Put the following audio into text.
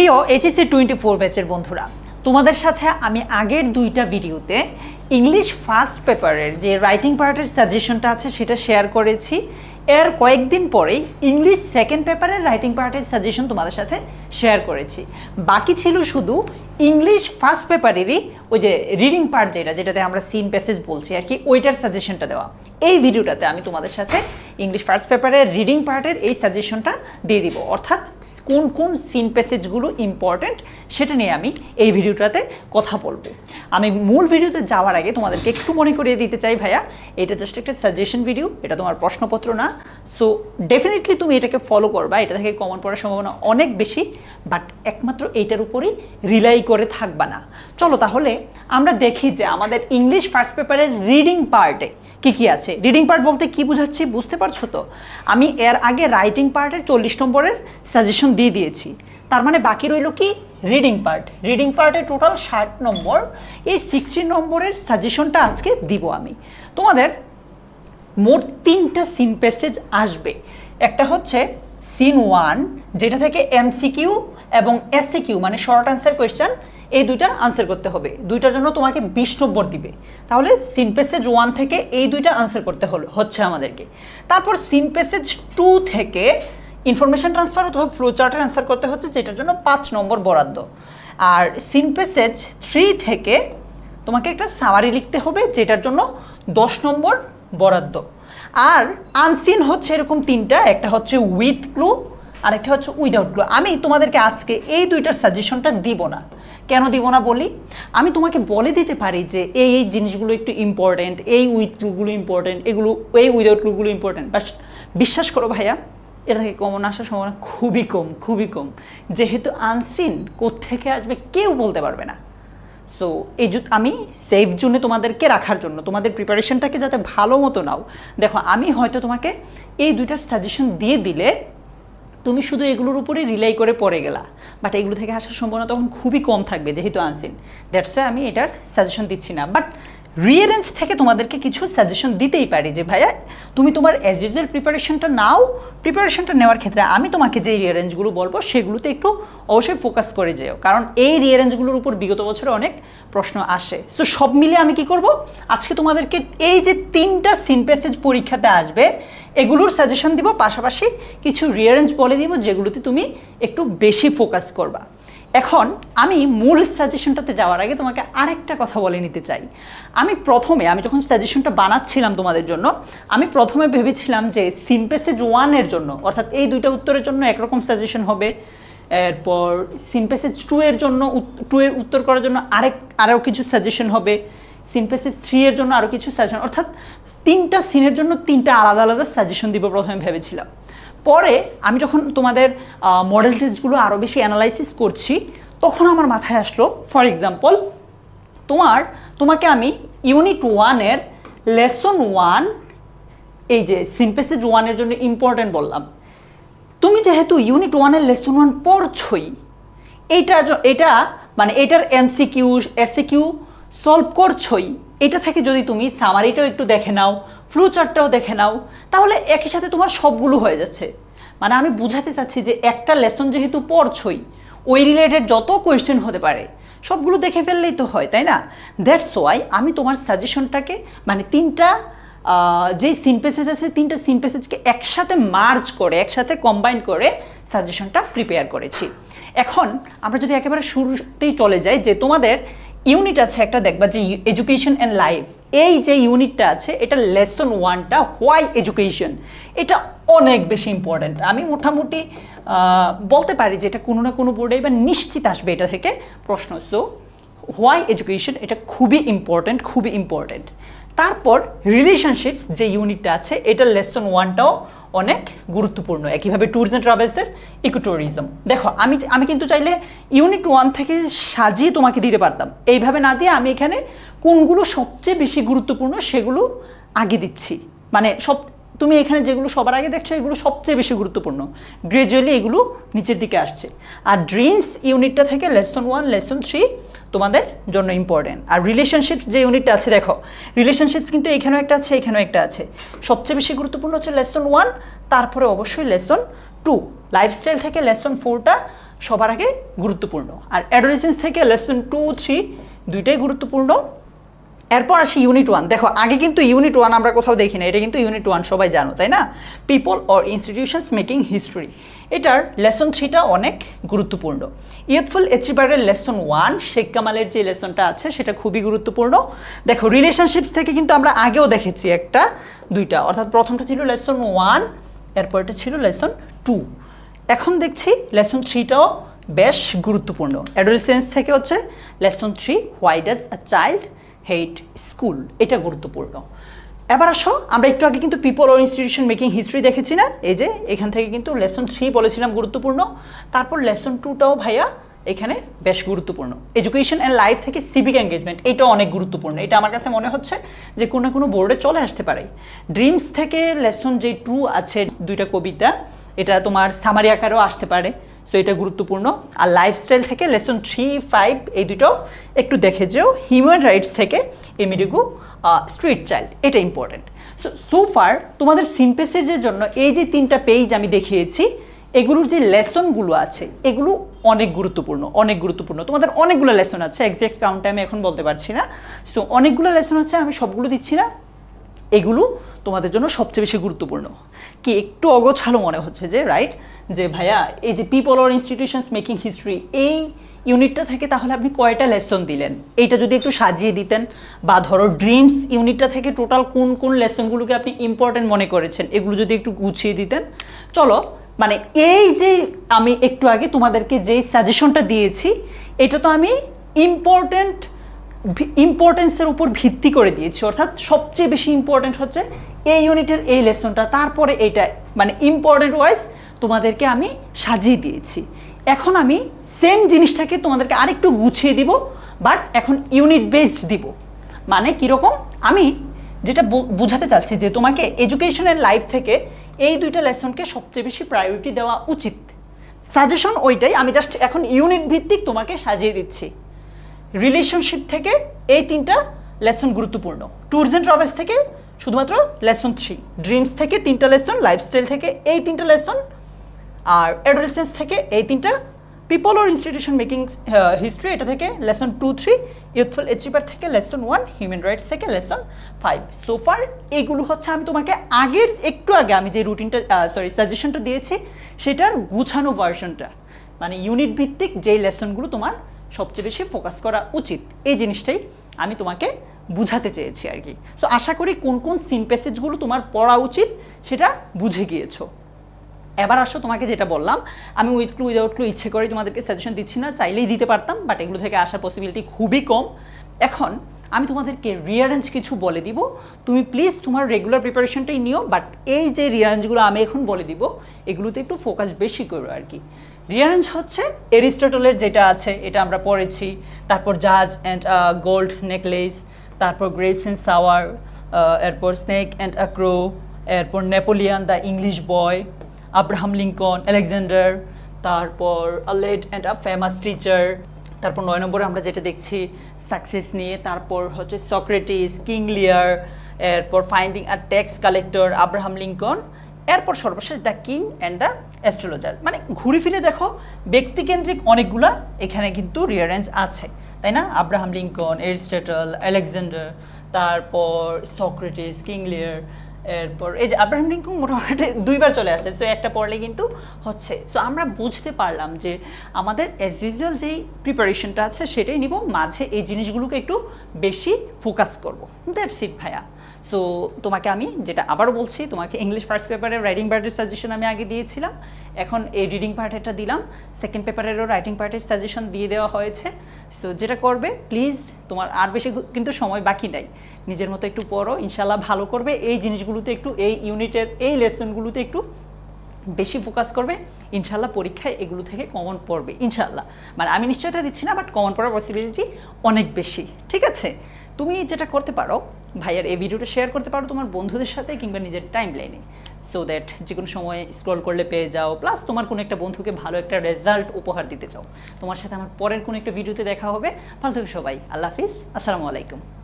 প্রিয় HSC twenty four ব্যাচের বন্ধুরা, তোমাদের সাথে আমি আগের দুইটা ভিডিওতে ইংলিশ ফার্স্ট পেপারের যে রাইটিং পার্টের সাজেশনটা আছে সেটা শেয়ার করেছি। এর কয়েকদিন পরেই ইংলিশ সেকেন্ড পেপারের রাইটিং পার্টের সাজেশন তোমাদের সাথে শেয়ার করেছি। বাকি ছিল শুধু ইংলিশ ফার্স্ট পেপারেরই ওই যে রিডিং পার্ট যেটা, যেটাতে আমরা সিন প্যাসেজ বলছি আর কি, ওইটার সাজেশনটা দেওয়া। এই ভিডিওটাতে আমি তোমাদের সাথে ইংলিশ ফার্স্ট পেপারের রিডিং পার্টের এই সাজেশনটা দিয়ে দিব। অর্থাৎ কোন কোন সিন প্যাসেজগুলো ইম্পর্ট্যান্ট সেটা নিয়ে আমি এই ভিডিওটাতে কথা বলব। আমি মূল ভিডিওতে যাওয়ার আগে তোমাদেরকে একটু মনে করিয়ে দিতে চাই ভাইয়া, এটা জাস্ট একটা সাজেশন ভিডিও এটা তোমার প্রশ্নপত্র না। সো ডেফিনেটলি তুমি এটাকে ফলো করবা, এটা থেকে কমন পড়ার সম্ভাবনা অনেক বেশি বাট একমাত্র এইটার উপরেই রিলাই করে থাকবা না। চলো তাহলে আমরা দেখি যে আমাদের ইংলিশ ফার্স্ট পেপারের রিডিং পার্টে কি কি আছে। রিডিং পার্ট বলতে কি বোঝাচ্ছি বুঝতে পারছ তো? আমি এর আগে রাইটিং পার্টের চল্লিশ নম্বরের সাজেশন দিয়ে দিয়েছি। তার মানে বাকি রইল কি? রিডিং পার্ট রিডিং পার্টে টোটাল ষাট নম্বর। এই সিক্সটি নম্বরের সাজেশনটা আজকে দিব আমি। তোমাদের মোট তিনটা সিন প্যাসেজ আসবে। একটা হচ্ছে সিন ওয়ান, যেটা থেকে এমসিকিউ এবং এসসিকিউ মানে শর্ট অ্যান্সার কোয়েশ্চেন এই দুইটার আনসার করতে হবে। দুইটার জন্য তোমাকে বিশ নম্বর দিবে। তাহলে সিন প্যাসেজ ওয়ান থেকে এই দুইটা আনসার করতে হলো হচ্ছে আমাদেরকে। তারপর সিন প্যাসেজ টু থেকে ইনফরমেশন ট্রান্সফার অথবা ফ্লো চার্টের অ্যান্সার করতে হচ্ছে, যেটার জন্য পাঁচ নম্বর বরাদ্দ। আর সিন প্যাসেজ থ্রি থেকে তোমাকে একটা সামারি লিখতে হবে, যেটার জন্য দশ নম্বর বরাদ্দ। আর আনসিন হচ্ছে এরকম তিনটা, একটা হচ্ছে উইথ ক্লু আর একটা হচ্ছে উইদাউট ক্লু আমি তোমাদেরকে আজকে এই দুইটার সাজেশনটা দিব না। কেন দিব না বলি? আমি তোমাকে বলে দিতে পারি যে এই এই জিনিসগুলো একটু ইম্পর্ট্যান্ট এই উইথ ক্লুগুলো ইম্পর্টেন্ট এগুলো, এই উইদাউট ক্লুগুলো ইম্পর্ট্যান্ট বাট বিশ্বাস করো ভাইয়া, এটা থেকে কমন আসার সম্ভাবনা খুবই কম খুবই কম। যেহেতু আনসিন কোত্থেকে আসবে কেউ বলতে পারবে না। সো এই আমি সেফ জোনে তোমাদেরকে রাখার জন্য, তোমাদের প্রিপারেশনটাকে যাতে ভালো মতো নাও, দেখো, আমি হয়তো তোমাকে এই দুইটা সাজেশন দিয়ে দিলে, তুমি শুধু এগুলোর উপরে রিলাই করে পড়ে গেলা। বাট এগুলো থেকে আসার সম্ভাবনা তখন খুবই কম থাকবে, যেহেতু আনসিন দ্যাটস আমি এটার সাজেশন দিচ্ছি না। বাট রিয়ারেঞ্জ থেকে তোমাদেরকে কিছু সাজেশন দিতেই পারি যে, ভাইয়া, তুমি তোমার অ্যাজ প্রিপারেশনটা নাও। প্রিপারেশনটা নেওয়ার ক্ষেত্রে আমি তোমাকে যে রিয়ারেঞ্জগুলো বলব, সেগুলোতে একটু অবশ্যই ফোকাস করে যেও। কারণ এই রিয়ারেঞ্জগুলোর উপর বিগত বছরে অনেক প্রশ্ন আসে। সো সব মিলে আমি কি করব? আজকে তোমাদেরকে এই যে তিনটা সিন প্যাসেজ পরীক্ষাতে আসবে, এগুলোর সাজেশন দিব। পাশাপাশি কিছু রিয়ারেঞ্জ বলে দিব, যেগুলোতে তুমি একটু বেশি ফোকাস করবা। এখন আমি মূল সাজেশনটাতে যাওয়ার আগে তোমাকে আরেকটা কথা বলে নিতে চাই। আমি প্রথমে, আমি যখন সাজেশনটা বানাচ্ছিলাম তোমাদের জন্য, আমি প্রথমে ভেবেছিলাম যে সিনপেসেজ ওয়ানের জন্য, অর্থাৎ এই দুইটা উত্তরের জন্য একরকম সাজেশন হবে। এরপর সিনপেসেজ টু এর জন্য টু এর উত্তর করার জন্য আরেক, আরও কিছু সাজেশন হবে। সিনপেসেস থ্রি এর জন্য আরও কিছু সাজেশন অর্থাৎ তিনটা সিনের জন্য তিনটা আলাদা আলাদা সাজেশন দিব প্রথমে ভেবেছিলাম। পরে আমি যখন তোমাদের মডেল টেস্টগুলো আরও বেশি অ্যানালাইসিস করছি, তখন আমার মাথায় আসলো ফর এক্সাম্পল তোমার, তোমাকে আমি ইউনিট ওয়ানের লেসন ওয়ান এই যে সিনপেসেজ ওয়ানের জন্য ইম্পর্ট্যান্ট বললাম। তুমি যেহেতু ইউনিট ওয়ানের লেসন ওয়ান পড়ছই এইটা এটা মানে এটার এমসিকিউ এসিকিউ সলভ করছই এটা থেকে যদি তুমি সামারিটাও একটু দেখে নাও ফ্লু চার্টটাও দেখে নাও, তাহলে একই সাথে তোমার সবগুলো হয়ে যাচ্ছে। মানে আমি বুঝাতে চাচ্ছি যে একটা লেসন যেহেতু পড়ছই, ওই রিলেটেড যত কোয়েশ্চেন হতে পারে, সবগুলো দেখে ফেললেই তো হয়, তাই না? দ্যাটস ওয়াই আমি তোমার সাজেশনটাকে মানে তিনটা যেই সিন প্যাসেজ আছে, তিনটা সিন প্যাসেজকে একসাথে মার্জ করে, একসাথে কম্বাইন করে সাজেশনটা প্রিপেয়ার করেছি। এখন আমরা যদি একেবারে শুরুতেই চলে যাই যে তোমাদের ইউনিট আছে একটা দেখবা যে এডুকেশন অ্যান্ড লাইফ এই যে ইউনিটটা আছে, এটা লেসন ওয়ানটা হোয়াই এডুকেশন এটা অনেক বেশি ইম্পর্ট্যান্ট আমি মোটামুটি বলতে পারি যে এটা কোনো না কোনো বোর্ডে এবার নিশ্চিত আসবে এটা থেকে প্রশ্ন। সো হোয়াই এডুকেশন এটা খুবই ইম্পর্ট্যান্ট খুবই ইম্পর্ট্যান্ট তারপর রিলেশনশিপস যে ইউনিটটা আছে এটার লেসন ওয়ানটাও অনেক গুরুত্বপূর্ণ, একইভাবে ট্যুরিজম অ্যান্ড ট্রাভেলসের ইকোট্যুরিজম দেখো, আমি আমি কিন্তু চাইলে ইউনিট ওয়ান থেকে সাজিয়ে তোমাকে দিতে পারতাম। এইভাবে না দিয়ে আমি এখানে কোনগুলো সবচেয়ে বেশি গুরুত্বপূর্ণ সেগুলো আগে দিচ্ছি। মানে সব তুমি এখানে যেগুলো সবার আগে দেখছ, এগুলো সবচেয়ে বেশি গুরুত্বপূর্ণ। গ্রেজুয়ালি এগুলো নিচের দিকে আসছে। আর ড্রিমস ইউনিটটা থেকে লেসন ওয়ান লেসন থ্রি তোমাদের জন্য ইম্পর্টেন্ট আর রিলেশনশিপস যে ইউনিটটা আছে, দেখো রিলেশনশিপস কিন্তু এখানেও একটা আছে, এখানেও একটা আছে। সবচেয়ে বেশি গুরুত্বপূর্ণ হচ্ছে লেসন ওয়ান তারপরে অবশ্যই লেসন টু লাইফস্টাইল থেকে লেসন ফোরটা সবার আগে গুরুত্বপূর্ণ। আর অ্যাডোলেসেন্স থেকে লেসন টু থ্রি দুইটাই গুরুত্বপূর্ণ। এরপর আসি ইউনিট ওয়ান দেখো, আগে কিন্তু ইউনিট ওয়ান আমরা কোথাও দেখি না এটা কিন্তু ইউনিট ওয়ান সবাই জানো, তাই না? People or institutions making history এটার লেসন থ্রিটা অনেক গুরুত্বপূর্ণ। ইয়ুথফুল অ্যাচিভারের লেসন ওয়ান শেখ কামালের যে লেসনটা আছে, সেটা খুবই গুরুত্বপূর্ণ। দেখো রিলেশনশিপস থেকে কিন্তু আমরা আগেও দেখেছি একটা, দুইটা। অর্থাৎ প্রথমটা ছিল লেসন ওয়ান এরপরটা ছিল লেসন টু এখন দেখছি লেসন থ্রিটাও বেশ গুরুত্বপূর্ণ। অ্যাডোলেসেন্স থেকে হচ্ছে lesson three why does a child hate school, এটা গুরুত্বপূর্ণ। এবার আসো, আমরা একটু আগে কিন্তু পিপল ও ইনস্টিটিউশন মেকিং হিস্ট্রি দেখেছি না? এই যে, এখান থেকে কিন্তু লেসন থ্রি বলেছিলাম গুরুত্বপূর্ণ। তারপর লেসন টুটাও ভাইয়া এখানে বেশ গুরুত্বপূর্ণ। এডুকেশন অ্যান্ড লাইফ থেকে সিভিক এঙ্গেজমেন্ট এটা অনেক গুরুত্বপূর্ণ। এটা আমার কাছে মনে হচ্ছে যে কোনো না কোনো বোর্ডে চলে আসতে পারে। ড্রিমস থেকে লেসন যে টু আছে, দুইটা কবিতা, এটা তোমার সামারি আকারেও আসতে পারে। সো এটা গুরুত্বপূর্ণ। আর লাইফস্টাইল থেকে লেসন থ্রি ফাইভ এই দুটো একটু দেখে যেও। হিউম্যান রাইটস থেকে এমিডিগু স্ট্রিট চাইল্ড এটা ইম্পর্টেন্ট সো সো ফার তোমাদের সিনপেসের জন্য এই যে তিনটা পেজ আমি দেখিয়েছি, এগুলোর যে লেসনগুলো আছে, এগুলো অনেক গুরুত্বপূর্ণ অনেক গুরুত্বপূর্ণ। তোমাদের অনেকগুলো লেসন আছে এক্সাক্ট কাউন্টটা আমি এখন বলতে পারছি না। সো অনেকগুলো লেসন আছে, আমি সবগুলো দিচ্ছি না। এগুলো তোমাদের জন্য সবচেয়ে বেশি গুরুত্বপূর্ণ। কি একটু অগোছালো মনে হচ্ছে যে রাইট যে ভাইয়া, এই যে people or institutions making history এই ইউনিটটা থেকে তাহলে আপনি কয়টা লেসন দিলেন? এইটা যদি একটু সাজিয়ে দিতেন, বা ধরো ড্রিমস ইউনিটটা থেকে টোটাল কোন কোন লেসনগুলোকে আপনি ইম্পর্টেন্ট মনে করেছেন, এগুলো যদি একটু গুছিয়ে দিতেন। চলো মানে এই যে আমি একটু আগে তোমাদেরকে যেই সাজেশনটা দিয়েছি, এটা তো আমি ইম্পর্টেন্ট ইম্পর্টেন্সের উপর ভিত্তি করে দিয়েছি। অর্থাৎ সবচেয়ে বেশি ইম্পর্টেন্ট হচ্ছে এই ইউনিটের এই লেসনটা। তারপরে এইটা মানে ইম্পর্টেন্ট ওয়াইজ তোমাদেরকে আমি সাজিয়ে দিয়েছি। এখন আমি সেম জিনিসটাকে তোমাদেরকে আরেকটু গুছিয়ে দিব বাট এখন ইউনিট বেসড দিব। মানে কীরকম? আমি যেটা বোঝাতে চাচ্ছি যে তোমাকে এডুকেশনের লাইফ থেকে এই দুইটা লেসনকে সবচেয়ে বেশি প্রায়োরিটি দেওয়া উচিত। সাজেশন ওইটাই, আমি জাস্ট এখন ইউনিট ভিত্তিক তোমাকে সাজিয়ে দিচ্ছি। রিলেশনশিপ থেকে এই তিনটা লেসন গুরুত্বপূর্ণ। ট্যুরস অ্যান্ড ট্রাভেলস থেকে শুধুমাত্র লেসন থ্রি ড্রিমস থেকে তিনটা লেসন লাইফস্টাইল থেকে এই তিনটা লেসন আর অ্যাডোলেসেন্স থেকে এই তিনটা people or institution making history এটা থেকে lesson two three youthful achiever থেকে লেসন ওয়ান হিউম্যান রাইটস থেকে লেসন ফাইভ সোফার এগুলো হচ্ছে আমি তোমাকে আগের, একটু আগে আমি যে রুটিনটা সরি সাজেশনটা দিয়েছি, সেটার গুছানো ভার্সনটা মানে ইউনিট ভিত্তিক যেই লেসনগুলো তোমার সবচেয়ে বেশি ফোকাস করা উচিত। এই জিনিসটাই আমি তোমাকে বুঝাতে চেয়েছি আর কি। সো আশা করি কোন কোন সিন প্যাসেজগুলো তোমার পড়া উচিত সেটা বুঝে গিয়েছো। এবার আসো তোমাকে যেটা বললাম, আমি উইথ ক্লু উইদাউট ক্লু ইচ্ছে করে তোমাদেরকে সাজেশন দিচ্ছি না, চাইলেই দিতে পারতাম বাট এগুলো থেকে আসার পসিবিলিটি খুবই কম। এখন আমি তোমাদেরকে রিয়ারেঞ্জ কিছু বলে দিব। তুমি প্লিজ তোমার রেগুলার প্রিপারেশনটাই নিও বাট এই যে রিয়ারেঞ্জগুলো আমি এখন বলে দিব, এগুলোতে একটু ফোকাস বেশি করো আর কি। রিয়ারেঞ্জ হচ্ছে এরিস্টটলের যেটা আছে, এটা আমরা পড়েছি। তারপর জাজ অ্যান্ড গোল্ড নেকলেস তারপর গ্রেপস অ্যান্ড সাওয়ার এরপর স্নেক অ্যান্ড আক্রো এরপর Napoleon the English boy Abraham Lincoln Alexander তারপর lad and a famous teacher তারপর নয় নম্বরে আমরা যেটা দেখছি সাকসেস নিয়ে, তারপর হচ্ছে সক্রেটিস কিং লিয়ার এরপর finding a tax collector Abraham Lincoln এরপর সর্বশেষ the king and the astrologer. মানে ঘুরে ফিরে দেখো, ব্যক্তিকেন্দ্রিক অনেকগুলা এখানে কিন্তু রিয়ারেঞ্জ আছে। তাই না? আব্রাহাম লিঙ্কন, এরিস্টেটল, আলেকজান্ডার, তারপর সক্রেটিস, কিং লিয়ার এরপর, এই যে আব্রাহাম লিঙ্কন মোটামুটি দুইবার চলে আসে সো একটা পড়লে কিন্তু হচ্ছে। সো আমরা বুঝতে পারলাম যে আমাদের অ্যাজ ইউজুয়াল যেই প্রিপারেশনটা আছে, সেটাই নিব, মাঝে এই জিনিসগুলোকে একটু বেশি ফোকাস করব। দ্যাটস ইট ভাইয়া। সো তোমাকে আমি যেটা আবারও বলছি, তোমাকে ইংলিশ ফার্স্ট পেপারের রাইডিং বার্ডের সাজেশন আমি আগে দিয়েছিলাম। এখন এই রিডিং পার্টেরটা দিলাম। সেকেন্ড পেপারেরও রাইটিং পার্টের সাজেশন দিয়ে দেওয়া হয়েছে। সো যেটা করবে প্লিজ তোমার আর বেশি কিন্তু সময় বাকি নাই। নিজের মতো একটু পড়ো ইনশাল্লাহ ভালো করবে। এই জিনিসগুলোতে একটু, এই ইউনিটের, এই লেসনগুলোতে একটু বেশি ফোকাস করবে। ইনশাল্লাহ পরীক্ষায় এগুলো থেকে কমন পড়বে ইনশাল্লাহ মানে আমি নিশ্চয়তা দিচ্ছি না বাট কমন পড়ার পসিবিলিটি অনেক বেশি। ঠিক আছে? তুমি যেটা করতে পারো ভাইয়ার এই ভিডিওটা শেয়ার করতে পারো তোমার বন্ধুদের সাথে কিংবা নিজের টাইম লাইনে সো দ্যাট যে কোনো সময় স্ক্রল করলে পেয়ে যাও প্লাস তোমার কোনো একটা বন্ধুকে ভালো একটা রেজাল্ট উপহার দিতে চাও। তোমার সাথে আমার পরের কোনো একটা ভিডিওতে দেখা হবে। ভালো থেকো সবাই। আল্লাহ হাফিজ। আসসালামু আলাইকুম।